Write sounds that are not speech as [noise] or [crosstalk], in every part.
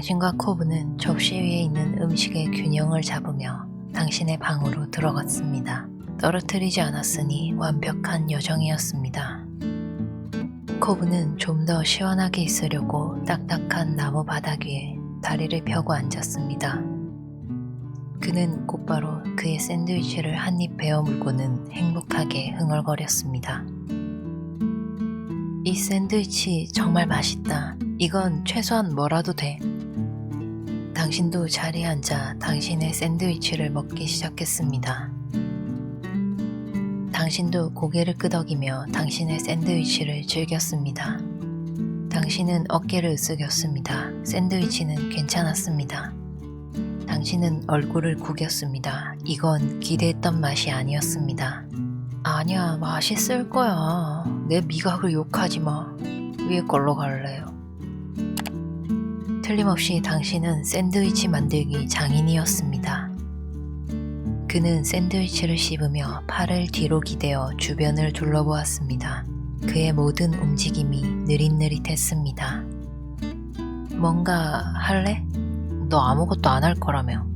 당신과 코브는 접시 위에 있는 음식의 균형을 잡으며 당신의 방으로 들어갔습니다. 떨어뜨리지 않았으니 완벽한 여정이었습니다. 코브는 좀 더 시원하게 있으려고 딱딱한 나무 바닥 위에 다리를 펴고 앉았습니다. 그는 곧바로 그의 샌드위치를 한 입 베어 물고는 행복하게 흥얼거렸습니다. 이 샌드위치 정말 맛있다. 이건 최소한 뭐라도 돼. 당신도 자리에 앉아 당신의 샌드위치를 먹기 시작했습니다. 당신도 고개를 끄덕이며 당신의 샌드위치를 즐겼습니다. 당신은 어깨를 으쓱였습니다. 샌드위치는 괜찮았습니다. 당신은 얼굴을 구겼습니다. 이건 기대했던 맛이 아니었습니다. 아니야, 맛있을 거야. 내 미각을 욕하지 마. 위에 걸로 갈래요. 틀림없이 당신은 샌드위치 만들기 장인이었습니다. 그는 샌드위치를 씹으며 팔을 뒤로 기대어 주변을 둘러보았습니다. 그의 모든 움직임이 느릿느릿했습니다. 뭔가 할래? 너 아무것도 안 할 거라며.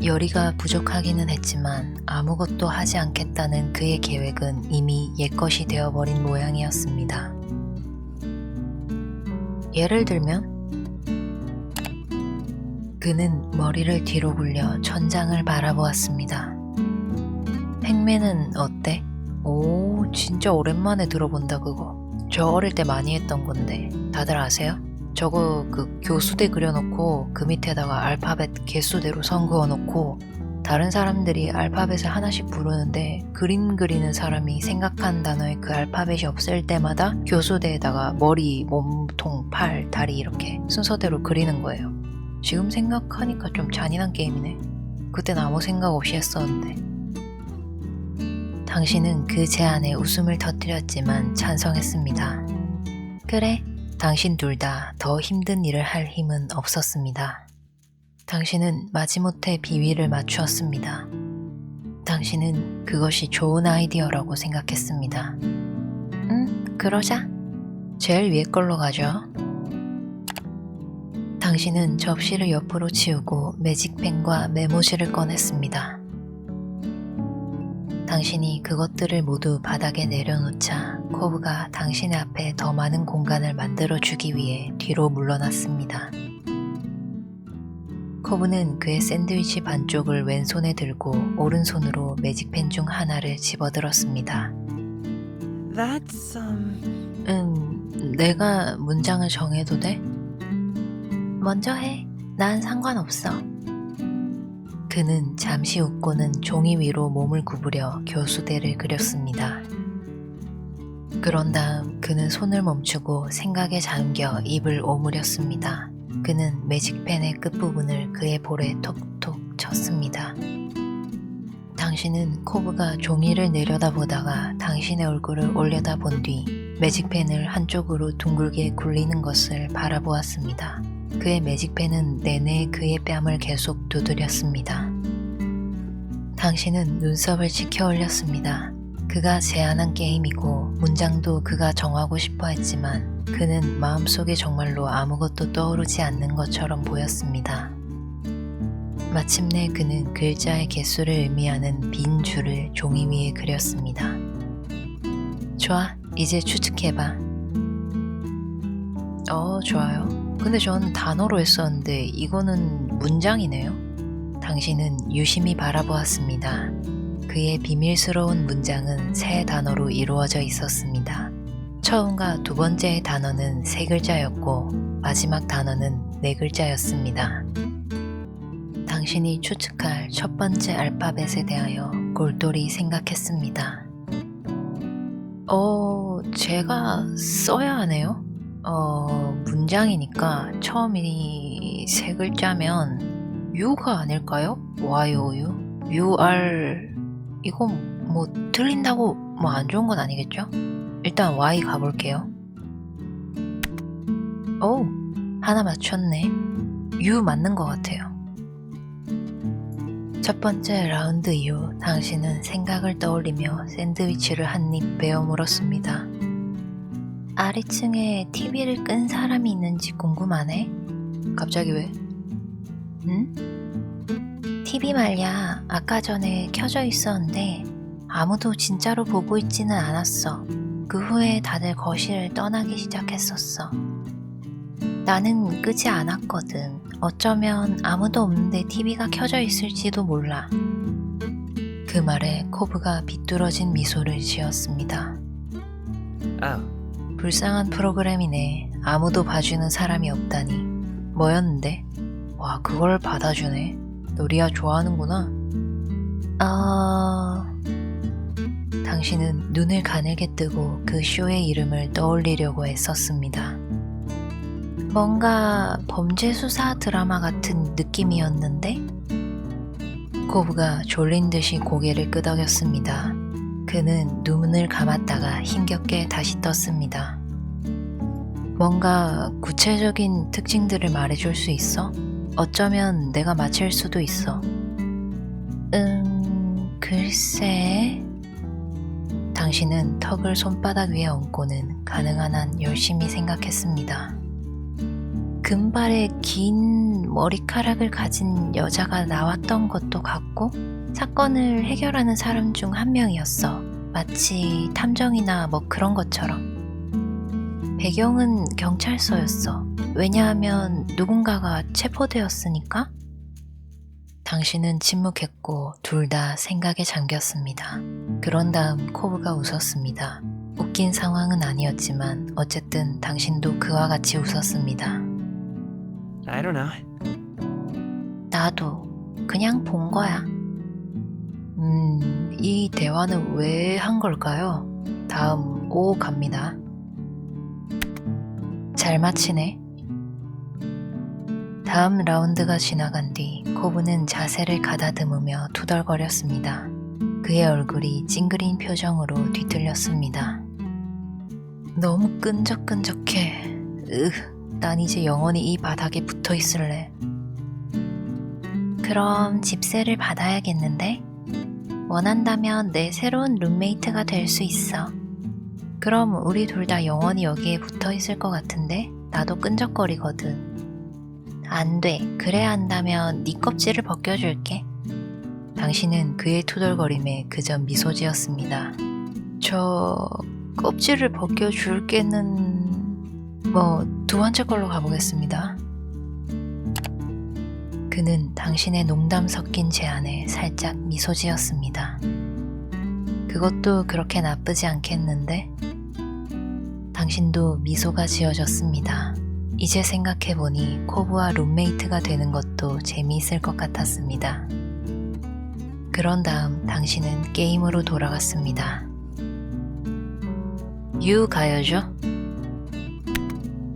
열의가 부족하기는 했지만 아무것도 하지 않겠다는 그의 계획은 이미 옛것이 되어버린 모양이었습니다. 예를 들면 그는 머리를 뒤로 굴려 천장을 바라보았습니다. 팽매는 어때? 오, 진짜 오랜만에 들어본다 그거. 저 어릴 때 많이 했던 건데 다들 아세요? 저거 그 교수대 그려놓고 그 밑에다가 알파벳 개수대로 선 그어놓고 다른 사람들이 알파벳을 하나씩 부르는데 그림 그리는 사람이 생각한 단어에 그 알파벳이 없을 때마다 교수대에다가 머리, 몸통, 팔, 다리 이렇게 순서대로 그리는 거예요. 지금 생각하니까 좀 잔인한 게임이네. 그땐 아무 생각 없이 했었는데. 당신은 그 제안에 웃음을 터뜨렸지만 찬성했습니다. 그래, 당신 둘 다 더 힘든 일을 할 힘은 없었습니다. 당신은 마지못해 비위를 맞추었습니다. 당신은 그것이 좋은 아이디어라고 생각했습니다. 응, 그러자. 제일 위에 걸로 가죠. 당신은 접시를 옆으로 치우고 매직펜과 메모지를 꺼냈습니다. 당신이 그것들을 모두 바닥에 내려놓자 코브가 당신의 앞에 더 많은 공간을 만들어주기 위해 뒤로 물러났습니다. 코브는 그의 샌드위치 반쪽을 왼손에 들고 오른손으로 매직펜 중 하나를 집어들었습니다. That's um 음, 내가 문장을 정해도 돼? 먼저 해. 난 상관없어. 그는 잠시 웃고는 종이 위로 몸을 구부려 교수대를 그렸습니다. 그런 다음 그는 손을 멈추고 생각에 잠겨 입을 오므렸습니다. 그는 매직펜의 끝부분을 그의 볼에 톡톡 쳤습니다. 당신은 코브가 종이를 내려다보다가 당신의 얼굴을 올려다본 뒤 매직펜을 한쪽으로 둥글게 굴리는 것을 바라보았습니다. 그의 매직펜은 내내 그의 뺨을 계속 두드렸습니다. 당신은 눈썹을 치켜 올렸습니다. 그가 제안한 게임이고 문장도 그가 정하고 싶어 했지만 그는 마음속에 정말로 아무것도 떠오르지 않는 것처럼 보였습니다. 마침내 그는 글자의 개수를 의미하는 빈 줄을 종이 위에 그렸습니다. 좋아, 이제 추측해봐. 어, 좋아요. 근데 전 단어로 했었는데 이거는 문장이네요. 당신은 유심히 바라보았습니다. 그의 비밀스러운 문장은 세 단어로 이루어져 있었습니다. 처음과 두 번째의 단어는 세 글자였고 마지막 단어는 네 글자였습니다. 당신이 추측할 첫 번째 알파벳에 대하여 골똘히 생각했습니다. 어, 제가 써야 하네요? 어, 문장이니까 처음이 세 글자면 U가 아닐까요? YOU? UR 이건 뭐 틀린다고 뭐 안 좋은 건 아니겠죠? 일단 Y 가볼게요. 오, 하나 맞췄네. U 맞는 것 같아요. 첫 번째 라운드 이후 당신은 생각을 떠올리며 샌드위치를 한 입 베어 물었습니다. 아래층에 TV를 끈 사람이 있는지 궁금하네. 갑자기 왜? 응? TV 말야 아까 전에 켜져 있었는데 아무도 진짜로 보고 있지는 않았어. 그 후에 다들 거실을 떠나기 시작했었어. 나는 끄지 않았거든. 어쩌면 아무도 없는데 TV가 켜져 있을지도 몰라. 그 말에 코브가 비뚤어진 미소를 지었습니다. Oh, 불쌍한 프로그램이네. 아무도 봐주는 사람이 없다니. 뭐였는데? 와, 그걸 받아주네. 너 리아 좋아하는구나. 아... 당신은 눈을 가늘게 뜨고 그 쇼의 이름을 떠올리려고 애썼습니다. 뭔가 범죄 수사 드라마 같은 느낌이었는데? 코브가 졸린 듯이 고개를 끄덕였습니다. 그는 눈을 감았다가 힘겹게 다시 떴습니다. 뭔가 구체적인 특징들을 말해줄 수 있어? 어쩌면 내가 맞힐 수도 있어. 음, 글쎄. 당신은 턱을 손바닥 위에 얹고는 가능한 한 열심히 생각했습니다. 금발의 긴 머리카락을 가진 여자가 나왔던 것도 같고, 사건을 해결하는 사람 중 한 명이었어. 마치 탐정이나 뭐 그런 것처럼. 배경은 경찰서였어. 왜냐하면 누군가가 체포되었으니까? 당신은 침묵했고 둘 다 생각에 잠겼습니다. 그런 다음 코브가 웃었습니다. 웃긴 상황은 아니었지만 어쨌든 당신도 그와 같이 웃었습니다. I don't know. 나도 그냥 본 거야. 음, 이 대화는 왜 한 걸까요? 다음 오 갑니다. 잘 맞히네. 다음 라운드가 지나간 뒤 코브는 자세를 가다듬으며 투덜거렸습니다. 그의 얼굴이 찡그린 표정으로 뒤틀렸습니다. 너무 끈적끈적해. 으, 난 이제 영원히 이 바닥에 붙어 있을래. 그럼 집세를 받아야겠는데? 원한다면 내 새로운 룸메이트가 될 수 있어. 그럼 우리 둘 다 영원히 여기에 붙어 있을 것 같은데? 나도 끈적거리거든. 안 돼. 그래야 한다면 네 껍질을 벗겨줄게. 당신은 그의 투덜거림에 그저 미소 지었습니다. 저 껍질을 벗겨줄게는 뭐 두 번째 걸로 가보겠습니다. 그는 당신의 농담 섞인 제안에 살짝 미소 지었습니다. 그것도 그렇게 나쁘지 않겠는데? 당신도 미소가 지어졌습니다. 이제 생각해보니 코브와 룸메이트가 되는 것도 재미있을 것 같았습니다. 그런 다음 당신은 게임으로 돌아갔습니다. 유 가야죠?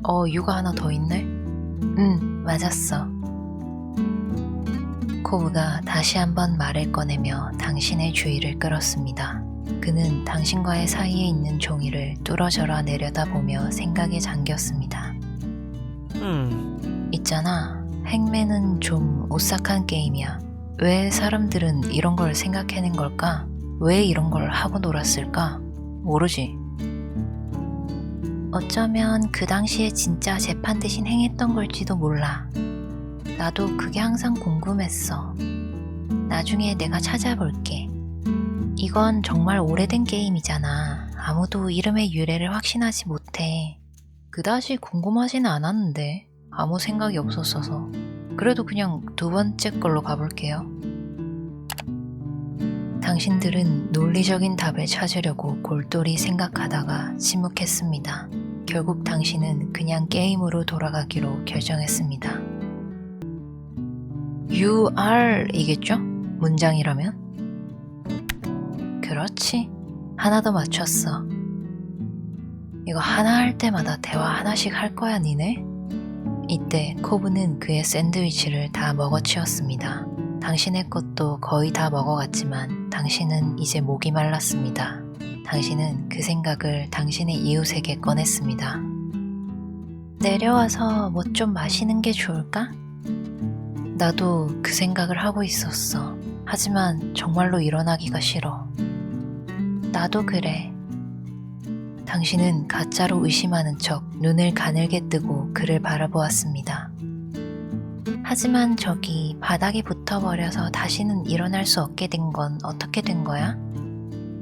어, 유가 하나 더 있네? 응, 맞았어. 코브가 다시 한번 말을 꺼내며 당신의 주의를 끌었습니다. 그는 당신과의 사이에 있는 종이를 뚫어져라 내려다보며 생각에 잠겼습니다. Hmm. 있잖아. 행맨은 좀 오싹한 게임이야. 왜 사람들은 이런 걸 생각해낸 걸까? 왜 이런 걸 하고 놀았을까? 모르지. 어쩌면 그 당시에 진짜 재판 대신 행했던 걸지도 몰라. 나도 그게 항상 궁금했어. 나중에 내가 찾아볼게. 이건 정말 오래된 게임이잖아. 아무도 이름의 유래를 확신하지 못해. 그다지 궁금하진 않았는데 아무 생각이 없었어서 그래도 그냥 두 번째 걸로 가볼게요. 당신들은 논리적인 답을 찾으려고 골똘히 생각하다가 침묵했습니다. 결국 당신은 그냥 게임으로 돌아가기로 결정했습니다. UR이겠죠? 문장이라면? 그렇지. 하나 더 맞췄어. 이거 하나 할 때마다 대화 하나씩 할 거야, 니네? 이때 코브는 그의 샌드위치를 다 먹어치웠습니다. 당신의 것도 거의 다 먹어갔지만 당신은 이제 목이 말랐습니다. 당신은 그 생각을 당신의 이웃에게 꺼냈습니다. 내려와서 뭐 좀 마시는 게 좋을까? 나도 그 생각을 하고 있었어. 하지만 정말로 일어나기가 싫어. 나도 그래. 당신은 가짜로 의심하는 척 눈을 가늘게 뜨고 그를 바라보았습니다. 하지만 저기 바닥에 붙어버려서 다시는 일어날 수 없게 된 건 어떻게 된 거야?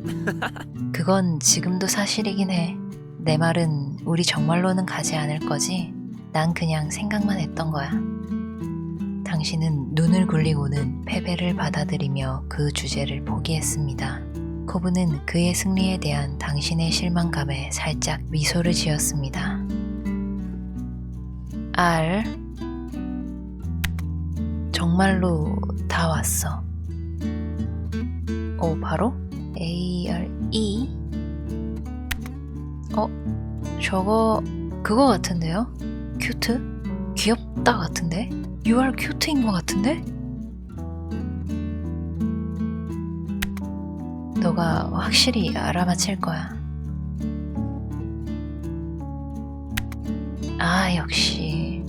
[laughs] 그건 지금도 사실이긴 해. 내 말은 우리 정말로는 가지 않을 거지? 난 그냥 생각만 했던 거야. 당신은 눈을 굴리고는 패배를 받아들이며 그 주제를 포기했습니다. 코브는 그의 승리에 대한 당신의 실망감에 살짝 미소를 지었습니다. R 정말로 다 왔어. 오 바로 A R E 어 저거 그거 같은데요? 큐트? 귀엽다 같은데? You are cute인 것 같은데? 너가 확실히 알아맞힐 거야. 아, 역시.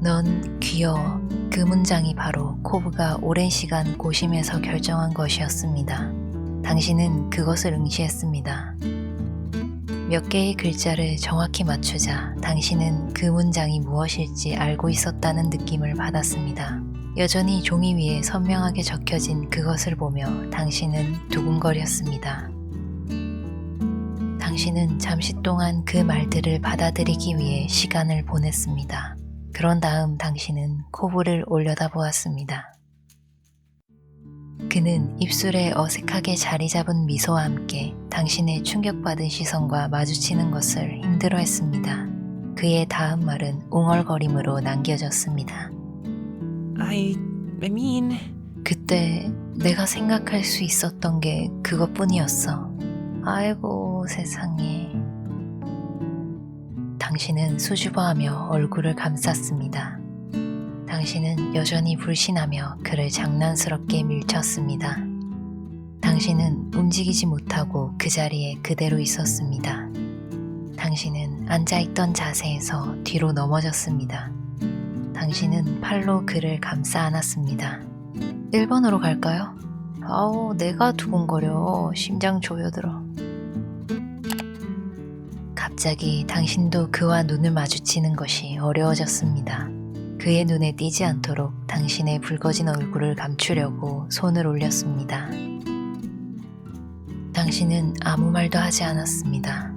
넌 귀여워. 그 문장이 바로 코브가 오랜 시간 고심해서 결정한 것이었습니다. 당신은 그것을 응시했습니다. 몇 개의 글자를 정확히 맞추자 당신은 그 문장이 무엇일지 알고 있었다는 느낌을 받았습니다. 여전히 종이 위에 선명하게 적혀진 그것을 보며 당신은 두근거렸습니다. 당신은 잠시 동안 그 말들을 받아들이기 위해 시간을 보냈습니다. 그런 다음 당신은 코브를 올려다보았습니다. 그는 입술에 어색하게 자리 잡은 미소와 함께 당신의 충격받은 시선과 마주치는 것을 힘들어 했습니다. 그의 다음 말은 웅얼거림으로 남겨졌습니다. I, I mean, 그때 내가 생각할 수 있었던 게 그것뿐이었어. 아이고 세상에. 당신은 수줍어하며 얼굴을 감쌌습니다. 당신은 여전히 불신하며 그를 장난스럽게 밀쳤습니다. 당신은 움직이지 못하고 그 자리에 그대로 있었습니다. 당신은 앉아있던 자세에서 뒤로 넘어졌습니다. 당신은 팔로 그를 감싸 안았습니다. 1번으로 갈까요? 아우, 내가 두근거려. 심장 조여들어. 갑자기 당신도 그와 눈을 마주치는 것이 어려워졌습니다. 그의 눈에 띄지 않도록 당신의 붉어진 얼굴을 감추려고 손을 올렸습니다. 당신은 아무 말도 하지 않았습니다.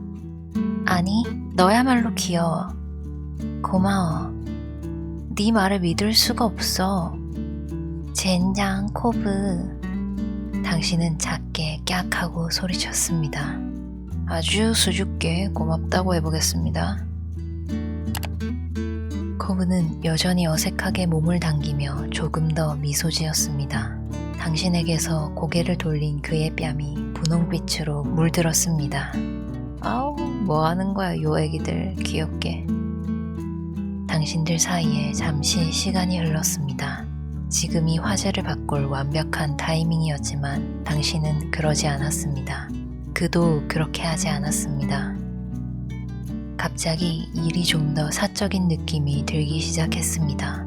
아니, 너야말로 귀여워. 고마워. 네 말을 믿을 수가 없어. 젠장, 코브. 당신은 작게 깍 하고 소리쳤습니다. 아주 수줍게 고맙다고 해보겠습니다. 코브는 여전히 어색하게 몸을 당기며 조금 더 미소 지었습니다. 당신에게서 고개를 돌린 그의 뺨이 분홍빛으로 물들었습니다. 아우, 뭐 하는 거야, 요 애기들. 귀엽게. 당신들 사이에 잠시 시간이 흘렀습니다. 지금이 화제를 바꿀 완벽한 타이밍이었지만 당신은 그러지 않았습니다. 그도 그렇게 하지 않았습니다. 갑자기 일이 좀 더 사적인 느낌이 들기 시작했습니다.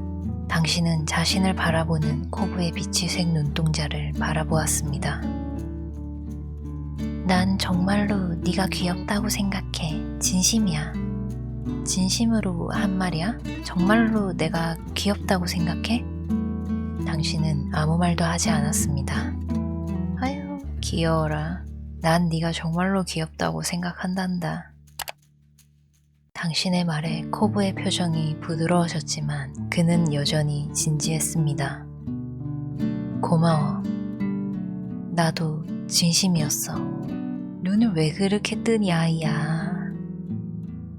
당신은 자신을 바라보는 코브의 비치색 눈동자를 바라보았습니다. 난 정말로 네가 귀엽다고 생각해. 진심이야. 진심으로 한 말이야? 정말로 내가 귀엽다고 생각해? 당신은 아무 말도 하지 않았습니다. 아유, 귀여워라. 난 네가 정말로 귀엽다고 생각한단다. 당신의 말에 코브의 표정이 부드러워졌지만 그는 여전히 진지했습니다. 고마워. 나도 진심이었어. 눈을 왜 그렇게 뜨니 아이야.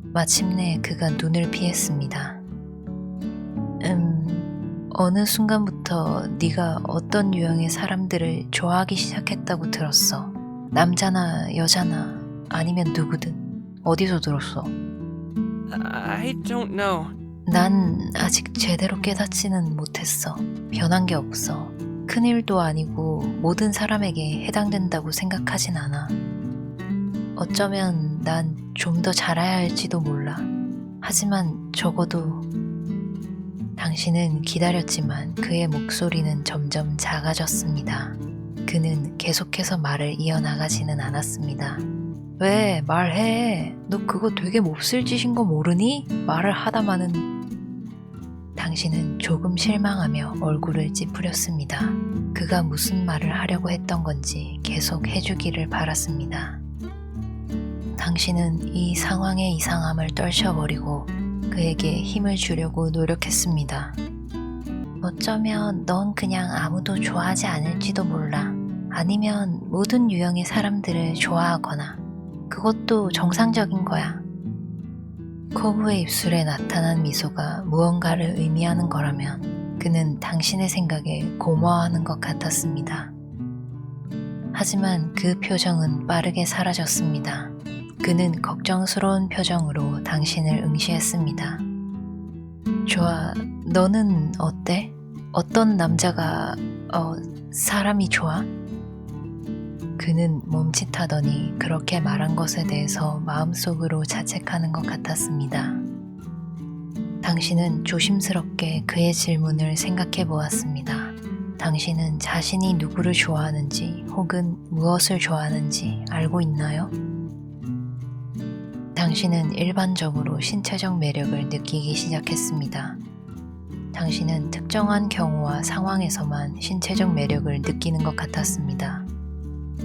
마침내 그가 눈을 피했습니다. 음, 어느 순간부터 네가 어떤 유형의 사람들을 좋아하기 시작했다고 들었어. 남자나 여자나 아니면 누구든 어디서 들었어? I don't know. 난 아직 제대로 깨닫지는 못했어. 변한 게 없어. 큰일도 아니고 모든 사람에게 해당된다고 생각하진 않아. 어쩌면 난 좀 더 잘해야 할지도 몰라. 하지만 적어도 당신은 기다렸지만 그의 목소리는 점점 작아졌습니다. 그는 계속해서 말을 이어나가지는 않았습니다. 왜 말해? 너 그거 되게 몹쓸 짓인 거 모르니? 말을 하다마는 당신은 조금 실망하며 얼굴을 찌푸렸습니다. 그가 무슨 말을 하려고 했던 건지 계속 해주기를 바랐습니다. 당신은 이 상황의 이상함을 떨쳐버리고 그에게 힘을 주려고 노력했습니다. 어쩌면 넌 그냥 아무도 좋아하지 않을지도 몰라. 아니면 모든 유형의 사람들을 좋아하거나 그것도 정상적인 거야. 코브의 입술에 나타난 미소가 무언가를 의미하는 거라면 그는 당신의 생각에 고마워하는 것 같았습니다. 하지만 그 표정은 빠르게 사라졌습니다. 그는 걱정스러운 표정으로 당신을 응시했습니다. 좋아, 너는 어때? 어떤 남자가, 어, 사람이 좋아? 그는 멈칫하더니 그렇게 말한 것에 대해서 마음속으로 자책하는 것 같았습니다. 당신은 조심스럽게 그의 질문을 생각해 보았습니다. 당신은 자신이 누구를 좋아하는지 혹은 무엇을 좋아하는지 알고 있나요? 당신은 일반적으로 신체적 매력을 느끼기 시작했습니다. 당신은 특정한 경우와 상황에서만 신체적 매력을 느끼는 것 같았습니다.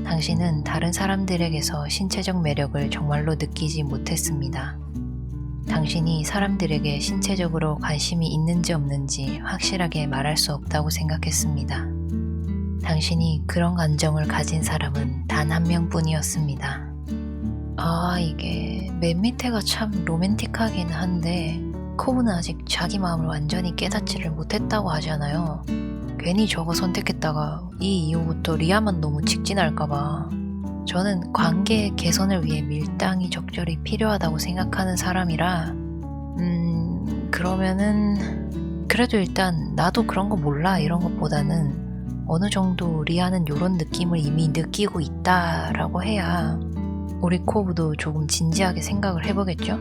당신은 다른 사람들에게서 신체적 매력을 정말로 느끼지 못했습니다. 당신이 사람들에게 신체적으로 관심이 있는지 없는지 확실하게 말할 수 없다고 생각했습니다. 당신이 그런 감정을 가진 사람은 단 한 명뿐이었습니다. 아, 이게 맨 밑에가 참 로맨틱하긴 한데, 코브는 아직 자기 마음을 완전히 깨닫지를 못했다고 하잖아요. 괜히 저거 선택했다가 이 이후부터 리아만 너무 직진할까봐. 저는 관계 개선을 위해 밀당이 적절히 필요하다고 생각하는 사람이라, 음, 그러면은, 그래도 일단 나도 그런 거 몰라 이런 것보다는 어느 정도 리아는 이런 느낌을 이미 느끼고 있다라고 해야 우리 코브도 조금 진지하게 생각을 해보겠죠?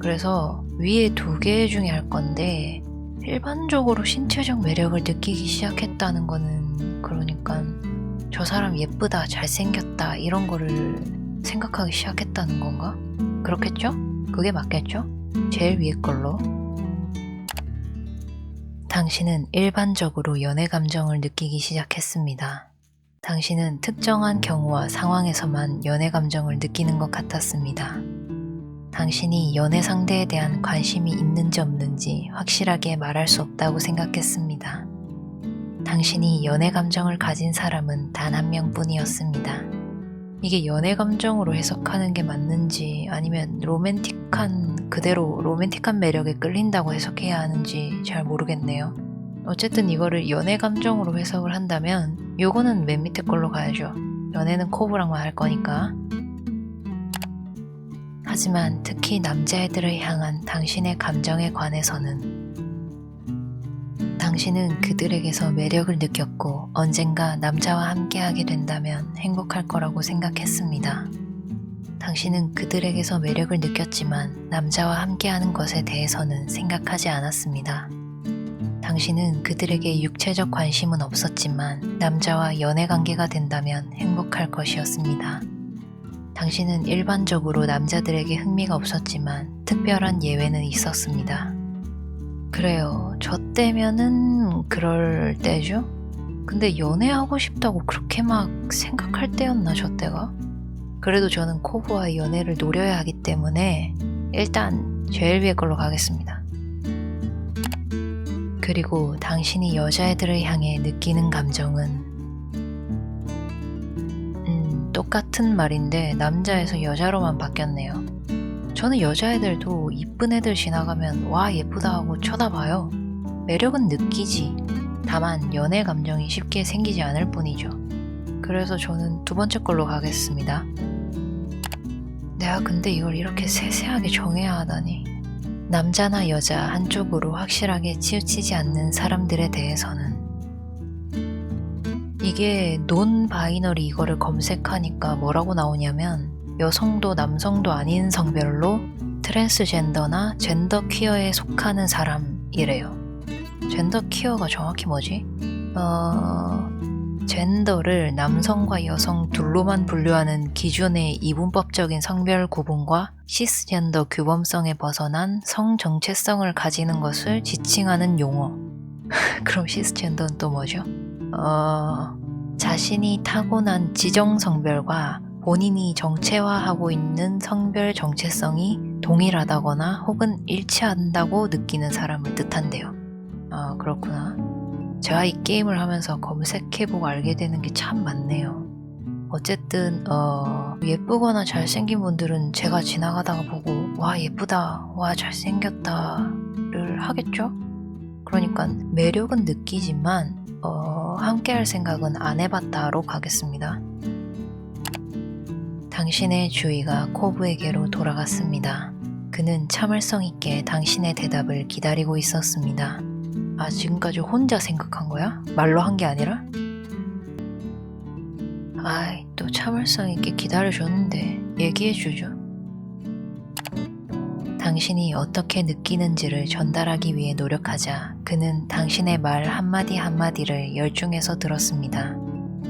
그래서 위에 두 개 중에 할 건데 일반적으로 신체적 매력을 느끼기 시작했다는 거는 그러니까 저 사람 예쁘다, 잘생겼다 이런 거를 생각하기 시작했다는 건가? 그렇겠죠? 그게 맞겠죠? 제일 위에 걸로 당신은 일반적으로 연애 감정을 느끼기 시작했습니다. 당신은 특정한 경우와 상황에서만 연애 감정을 느끼는 것 같았습니다. 당신이 연애 상대에 대한 관심이 있는지 없는지 확실하게 말할 수 없다고 생각했습니다. 당신이 연애 감정을 가진 사람은 단 한 명뿐이었습니다. 이게 연애 감정으로 해석하는 게 맞는지 아니면 로맨틱한 그대로 로맨틱한 매력에 끌린다고 해석해야 하는지 잘 모르겠네요. 어쨌든 이거를 연애 감정으로 해석을 한다면 요거는 맨 밑에 걸로 가야죠. 연애는 코브랑만 할 거니까. 하지만 특히 남자애들을 향한 당신의 감정에 관해서는 당신은 그들에게서 매력을 느꼈고 언젠가 남자와 함께하게 된다면 행복할 거라고 생각했습니다. 당신은 그들에게서 매력을 느꼈지만 남자와 함께하는 것에 대해서는 생각하지 않았습니다. 당신은 그들에게 육체적 관심은 없었지만 남자와 연애 관계가 된다면 행복할 것이었습니다. 당신은 일반적으로 남자들에게 흥미가 없었지만 특별한 예외는 있었습니다. 그래요. 저 때면은 그럴 때죠? 근데 연애하고 싶다고 그렇게 막 생각할 때였나, 저 때가? 그래도 저는 코브와 연애를 노려야 하기 때문에 일단 제일 위에 걸로 가겠습니다. 그리고 당신이 여자애들을 향해 느끼는 감정은 똑같은 말인데 남자에서 여자로만 바뀌었네요. 저는 여자애들도 이쁜 애들 지나가면 와 예쁘다 하고 쳐다봐요. 매력은 느끼지. 다만 연애 감정이 쉽게 생기지 않을 뿐이죠. 그래서 저는 두 번째 걸로 가겠습니다. 내가 근데 이걸 이렇게 세세하게 정해야 하다니. 남자나 여자 한쪽으로 확실하게 치우치지 않는 사람들에 대해서는 이게 논 바이너리 이거를 검색하니까 뭐라고 나오냐면 여성도 남성도 아닌 성별로 트랜스젠더나 젠더 퀴어에 속하는 사람이래요. 젠더 퀴어가 정확히 뭐지? 어, 젠더를 남성과 여성 둘로만 분류하는 기존의 이분법적인 성별 구분과 시스젠더 규범성에 벗어난 성 정체성을 가지는 것을 지칭하는 용어. [laughs] 그럼 시스젠더는 또 뭐죠? 어, 자신이 타고난 지정 성별과 본인이 정체화하고 있는 성별 정체성이 동일하다거나 혹은 일치한다고 느끼는 사람을 뜻한대요. 아, 그렇구나. 제가 이 게임을 하면서 검색해보고 알게 되는 게 참 많네요. 어쨌든, 어, 예쁘거나 잘생긴 분들은 제가 지나가다가 보고, 와, 예쁘다, 와, 잘생겼다 를 하겠죠? 그러니까 매력은 느끼지만, 어, 함께 할 생각은 안 해봤다로 가겠습니다. 당신의 주의가 코브에게로 돌아갔습니다. 그는 참을성 있게 당신의 대답을 기다리고 있었습니다. 아, 지금까지 혼자 생각한 거야? 말로 한 게 아니라? 아이, 또 참을성 있게 기다려줬는데 얘기해주죠. 당신이 어떻게 느끼는지를 전달하기 위해 노력하자 그는 당신의 말 한마디 한마디를 열중해서 들었습니다.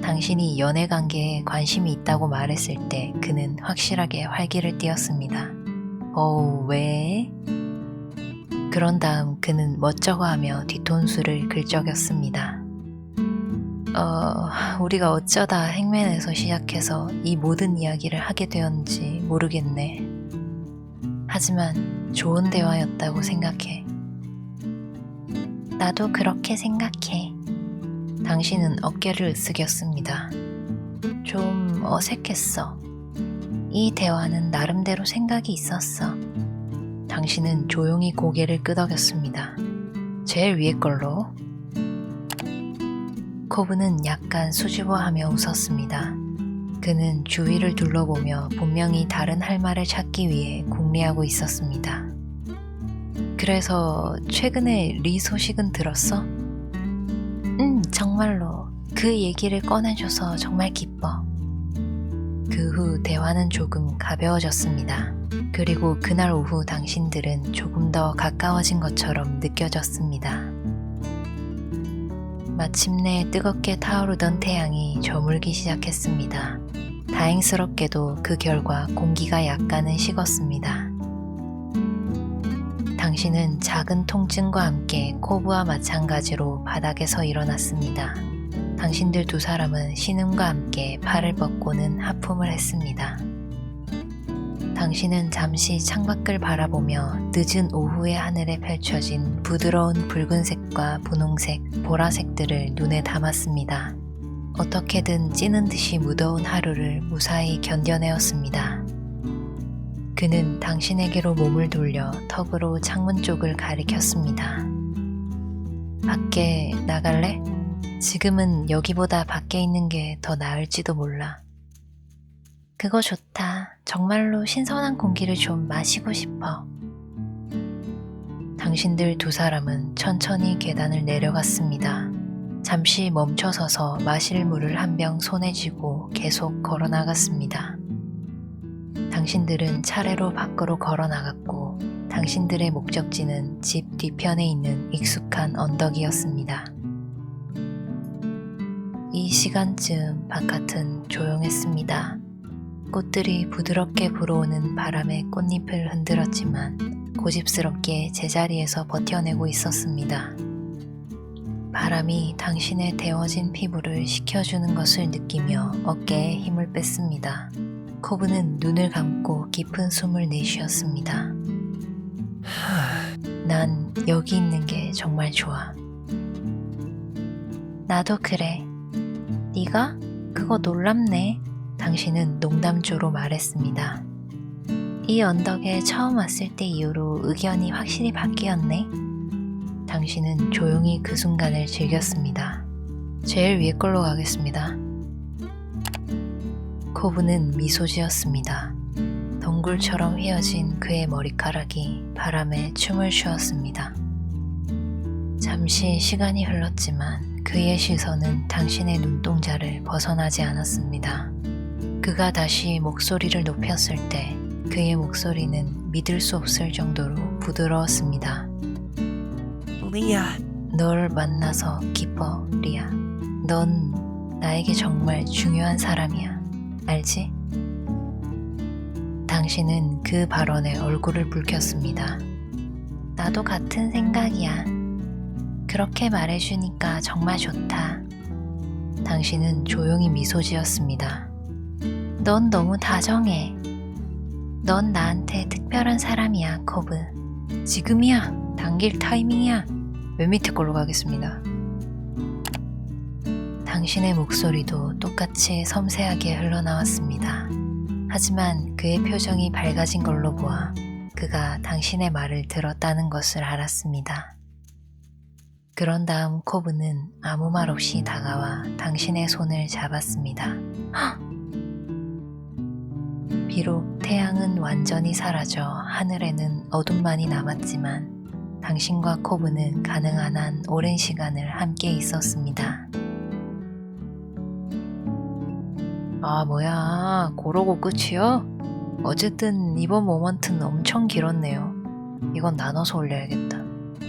당신이 연애 관계에 관심이 있다고 말했을 때 그는 확실하게 활기를 띠었습니다. 어, 왜? 그런 다음 그는 멋쩍어하며 뒤통수를 긁적였습니다. 어, 우리가 어쩌다 행맨에서 시작해서 이 모든 이야기를 하게 되었는지 모르겠네. 하지만 좋은 대화였다고 생각해. 나도 그렇게 생각해. 당신은 어깨를 으쓱였습니다. 좀 어색했어. 이 대화는 나름대로 생각이 있었어. 당신은 조용히 고개를 끄덕였습니다. 제일 위에 걸로. 코브는 약간 수줍어하며 웃었습니다. 그는 주위를 둘러보며 분명히 다른 할 말을 찾기 위해 궁리하고 있었습니다. 그래서 최근에 리 소식은 들었어? 응, 정말로. 그 얘기를 꺼내줘서 정말 기뻐. 그 후 대화는 조금 가벼워졌습니다. 그리고 그날 오후 당신들은 조금 더 가까워진 것처럼 느껴졌습니다. 마침내 뜨겁게 타오르던 태양이 저물기 시작했습니다. 다행스럽게도 그 결과 공기가 약간은 식었습니다. 당신은 작은 통증과 함께 코브와 마찬가지로 바닥에서 일어났습니다. 당신들 두 사람은 신음과 함께 팔을 뻗고는 하품을 했습니다. 당신은 잠시 창밖을 바라보며 늦은 오후의 하늘에 펼쳐진 부드러운 붉은색과 분홍색, 보라색들을 눈에 담았습니다. 어떻게든 찌는 듯이 무더운 하루를 무사히 견뎌내었습니다. 그는 당신에게로 몸을 돌려 턱으로 창문 쪽을 가리켰습니다. 밖에 나갈래? 지금은 여기보다 밖에 있는 게 더 나을지도 몰라. 그거 좋다. 정말로 신선한 공기를 좀 마시고 싶어. 당신들 두 사람은 천천히 계단을 내려갔습니다. 잠시 멈춰서서 마실 물을 한 병 손에 쥐고 계속 걸어 나갔습니다. 당신들은 차례로 밖으로 걸어 나갔고 당신들의 목적지는 집 뒤편에 있는 익숙한 언덕이었습니다. 이 시간쯤 바깥은 조용했습니다. 꽃들이 부드럽게 불어오는 바람에 꽃잎을 흔들었지만 고집스럽게 제자리에서 버텨내고 있었습니다. 바람이 당신의 데워진 피부를 식혀주는 것을 느끼며 어깨에 힘을 뺐습니다. 코브는 눈을 감고 깊은 숨을 내쉬었습니다. 난 여기 있는 게 정말 좋아. 나도 그래. 네가? 그거 놀랍네. 당신은 농담조로 말했습니다. 이 언덕에 처음 왔을 때 이후로 의견이 확실히 바뀌었네. 당신은 조용히 그 순간을 즐겼습니다. 제일 위에 걸로 가겠습니다. 코브는 미소 지었습니다. 덩굴처럼 휘어진 그의 머리카락이 바람에 춤을 추었습니다. 잠시 시간이 흘렀지만 그의 시선은 당신의 눈동자를 벗어나지 않았습니다. 그가 다시 목소리를 높였을 때 그의 목소리는 믿을 수 없을 정도로 부드러웠습니다. Leah, 널 만나서 기뻐, 리아. 넌 나에게 정말 중요한 사람이야. 알지? 당신은 그 발언에 얼굴을 붉혔습니다. 나도 같은 생각이야. 그렇게 말해주니까 정말 좋다. 당신은 조용히 미소 지었습니다. 넌 너무 다정해. 넌 나한테 특별한 사람이야, 코브. 지금이야. 당길 타이밍이야. 맨 밑에 걸로 가겠습니다. 당신의 목소리도 똑같이 섬세하게 흘러나왔습니다. 하지만 그의 표정이 밝아진 걸로 보아 그가 당신의 말을 들었다는 것을 알았습니다. 그런 다음 코브는 아무 말 없이 다가와 당신의 손을 잡았습니다. 헉! [gasps] 비록 태양은 완전히 사라져 하늘에는 어둠만이 남았지만 당신과 코브는 가능한 한 오랜 시간을 함께 있었습니다. 아, 뭐야. 고러고 끝이요? 어쨌든 이번 모먼트는 엄청 길었네요. 이건 나눠서 올려야겠다.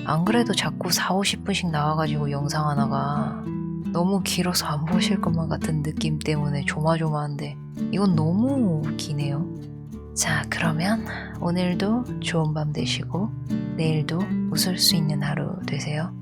안 그래도 자꾸 4, 50분씩 나와가지고 영상 하나가 너무 길어서 안 보실 것만 같은 느낌 때문에 조마조마한데 이건 너무 기네요. 자, 그러면 오늘도 좋은 밤 되시고 내일도 웃을 수 있는 하루 되세요.